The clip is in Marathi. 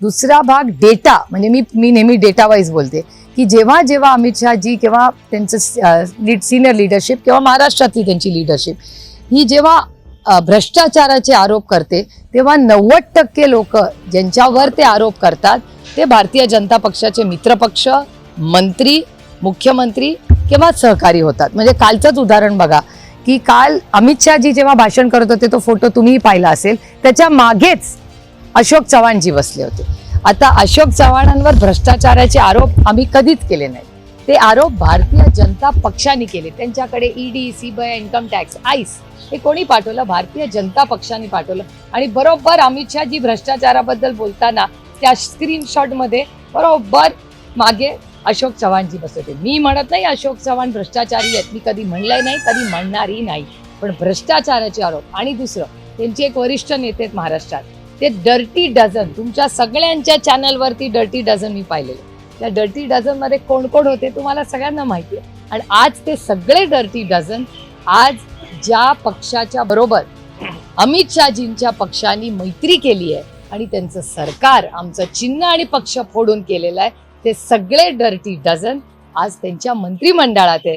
दुसरा भाग डेटा म्हणजे मी मी नेहमी डेटा वाईज बोलते की जेव्हा जेव्हा अमित शहाजी किंवा त्यांचं लीड सिनियर लिडरशिप किंवा महाराष्ट्रातली त्यांची लिडरशिप ही जेव्हा भ्रष्टाचाराचे आरोप करते तेव्हा नव्वद टक्के लोक ज्यांच्यावर ते आरोप करतात ते भारतीय जनता पक्षाचे मित्रपक्ष मंत्री मुख्यमंत्री किंवा सहकारी होतात. म्हणजे कालचंच उदाहरण बघा की काल अमित शहाजी जेव्हा भाषण करत होते तो फोटो तुम्हीही पाहिला असेल त्याच्या मागेच अशोक चव्हाणजी बसले होते. आता अशोक चव्हाणांवर भ्रष्टाचाराचे आरोप आम्ही कधीच केले नाही ते आरोप भारतीय जनता पक्षाने केले. त्यांच्याकडे ईडी सीबीआय इन्कम टॅक्स आईस हे कोणी पाठवलं? भारतीय जनता पक्षाने पाठवलं. आणि बरोबर अमित शहाजी भ्रष्टाचाराबद्दल बोलताना त्या स्क्रीनशॉटमध्ये बरोबर मागे अशोक चव्हाणजी बसवते मी म्हणत नाही अशोक चव्हाण भ्रष्टाचारी आहेत. मी कधी म्हणलंय नाही कधी म्हणणारही नाही. पण भ्रष्टाचाराचे आरोप. आणि दुसरं त्यांचे एक वरिष्ठ नेते आहेत महाराष्ट्रात. ते डर्टी डझन तुमच्या सगळ्यांच्या चॅनलवरती डर्टी डझन मी पाहिलेले. त्या डर्टी डझनमध्ये कोण कोण होते तुम्हाला सगळ्यांना माहिती आहे. आणि आज ते सगळे डर्टी डझन आज ज्या पक्षाच्या बरोबर अमित शहाजींच्या पक्षाने मैत्री केली आहे आणि त्यांचं सरकार आमचं चिन्ह आणि पक्ष फोडून केलेलं आहे ते सगळे डर्टी डझन आज त्यांच्या मंत्रिमंडळात आहे.